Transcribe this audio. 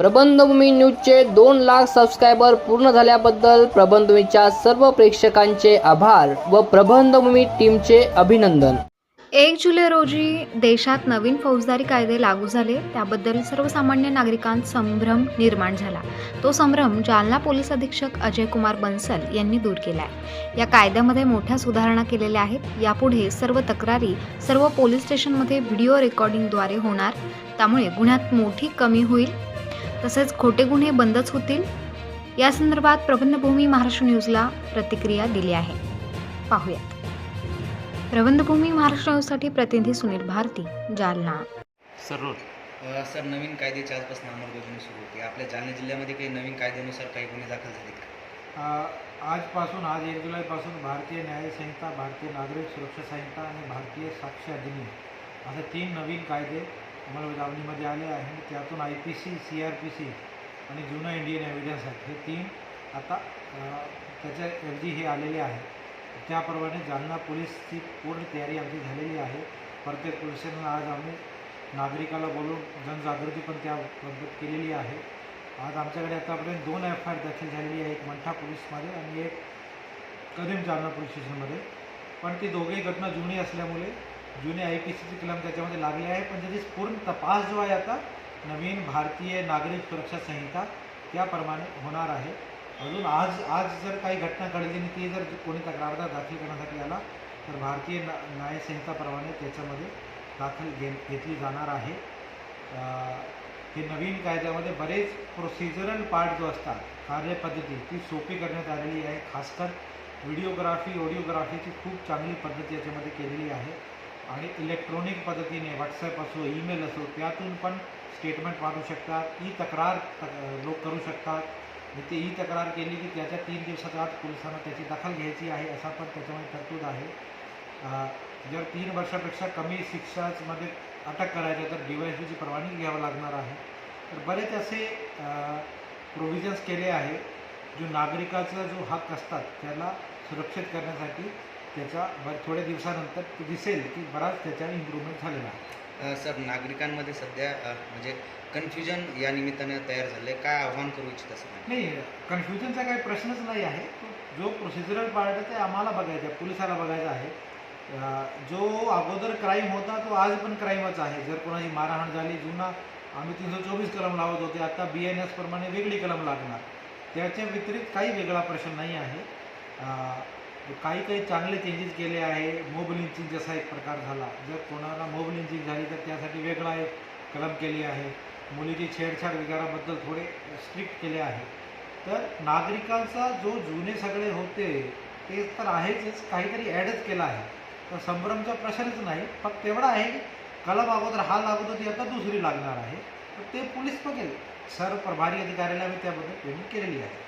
प्रबंधभूमी न्यूजचे दोन लाख सबस्क्रायबर पूर्ण झाल्याबद्दल प्रबंधभूमीच्या सर्व प्रेक्षकांचे आभार व प्रबंधभूमी टीमचे अभिनंदन. एक जुलै रोजी देशात नवीन फौजदारी कायदे लागू झाले. त्याबद्दल सर्वसामान्य नागरिकांत संभ्रम निर्माण झाला. तो संभ्रम जालना पोलीस अधीक्षक अजय कुमार बन्सल यांनी दूर केला आहे या कायद्यामध्ये मोठ्या सुधारणा केलेल्या आहेत. यापुढे सर्व तक्रारी सर्व पोलीस स्टेशनमध्ये व्हिडिओ रेकॉर्डिंगद्वारे होणार. त्यामुळे गुन्ह्यात मोठी कमी होईल. तसेच खोटे गुन्हे बंदच होतील. या संदर्भात प्रबंधभूमी महाराष्ट्र न्यूजला प्रतिक्रिया दिली आहे. पाहूयात. प्रबंधभूमी महाराष्ट्र न्यूजसाठी प्रतिनिधी सुनील भारती जालना. सरोड अ, सर नवीन कायद्याची आजपासून अंमलबजावणी सुरू होती. आपल्या जालना जिल्ह्यामध्ये काही नवीन कायद्यानुसार काही गुन्हे दाखल झालेत का? आजपासून आज एक जुलैपासून भारतीय न्याय संहिता भारतीय नागरिक सुरक्षा संहिता आणि भारतीय साक्ष अधिनियम असे तीन नवीन कायदे अंमलबजावणीमध्ये आले आहे. त्यातून I P C C R P C आणि जुनं इंडियन एव्हिडन्स ॲक्ट हे तीन आता त्याच्या ऐवजी हे आलेले आहे. त्याप्रमाणे जालना पोलीसची पूर्ण तयारी आमची झालेली आहे. प्रत्येक पोलीस स्टेशनला आज आम्ही नागरिकाला बोलून जनजागृती पण त्याबद्दल केलेली आहे. आज आमच्याकडे आतापर्यंत दोन एफ आय आर दाखल झालेली आहे. एक मंठा पोलीसमध्ये आणि एक कदीम जालना पोलीस स्टेशनमध्ये. पण ती दोघेही घटना जुनी असल्यामुळे जुने आय पी सीचे कलम त्याच्यामध्ये लागले आहे. पण त्याची पूर्ण तपास जो आहे आता नवीन भारतीय नागरिक सुरक्षा संहिता त्याप्रमाणे होणार आहे. अजून आज आज जर काही घटना घडली आणि ती जर कोणी तक्रारदार दाखल करण्यासाठी आला तर भारतीय ना न्यायसंहिताप्रमाणे त्याच्यामध्ये दाखल घे घेतली जाणार आहे. हे नवीन कायद्यामध्ये बरेच प्रोसिजरल पार्ट जो असतात कार्यपद्धती ती सोपी करण्यात आलेली आहे. खासकर व्हिडिओग्राफी ऑडिओग्राफीची खूप चांगली पद्धती याच्यामध्ये केलेली आहे. आणि इलेक्ट्रॉनिक पद्धतीने व्हॉट्सॲप असो ईमेल असो त्यातून पण स्टेटमेंट पाठवू शकतात. ई तक्रार तक- लोक करू शकतात. आणि ते ई तक्रार केली की त्याच्या तीन दिवसाच्या आत पोलिसांना त्याची दखल घ्यायची आहे असा पण त्याच्यामध्ये तरतूद आहे. जर तीन वर्षापेक्षा कमी शिक्षामध्ये अटक करायचं तर डीवायसीची परवानगी घ्यावं लागणार आहे. तर बरेच असे प्रोव्हिजन्स केले आहे जो नागरिकाचा जो हक असतात त्याला सुरक्षित करण्यासाठी त्याच्या बर थोड्या दिवसानंतर ते दिसेल की बराच त्याच्याने इम्प्रूव्हमेंट झालेला आहे. सर नागरिकांमध्ये सध्या म्हणजे कन्फ्युजन या निमित्ताने तयार झालं आहे काय आव्हान करू इच्छित असं नाही कन्फ्युजनचा काही प्रश्नच नाही आहे. तो जो प्रोसिजरल पार्ट आहे ते आम्हाला बघायचं आहे. पोलिसाला बघायचं आहे. जो अगोदर क्राईम होता तो आज पण क्राईमच आहे. जर कोणाची मारहाण झाली जुना आम्ही तीनशे चोवीस कलम लावत होते आता बी एन एस प्रमाणे वेगळी कलम लागणार. त्याच्या व्यतिरिक्त काही वेगळा प्रश्न नाही आहे. काही काही चांगले चेंजेस केले आहे. मोबाईल इंजिन जसा एक प्रकार झाला. जर कोणाला मोब इंजिन झाली तर त्यासाठी वेगळा एक कलम केली आहे. मुलीची छेडछाड विकाराबद्दल थोडे स्ट्रिक्ट केले आहे. तर नागरिकांचा जो जुने सगळे होते ते तर आहेच काहीतरी ॲडच केला आहे. तर संभ्रमचा प्रश्नच नाही. फक्त तेवढा आहे की कलम अगोदर हा लागत होती आता दुसरी लागणार आहे. तर ते पोलीस बघेल सर प्रभारी अधिकाऱ्याला मी त्याबद्दल पेमेंट केलेली आहे.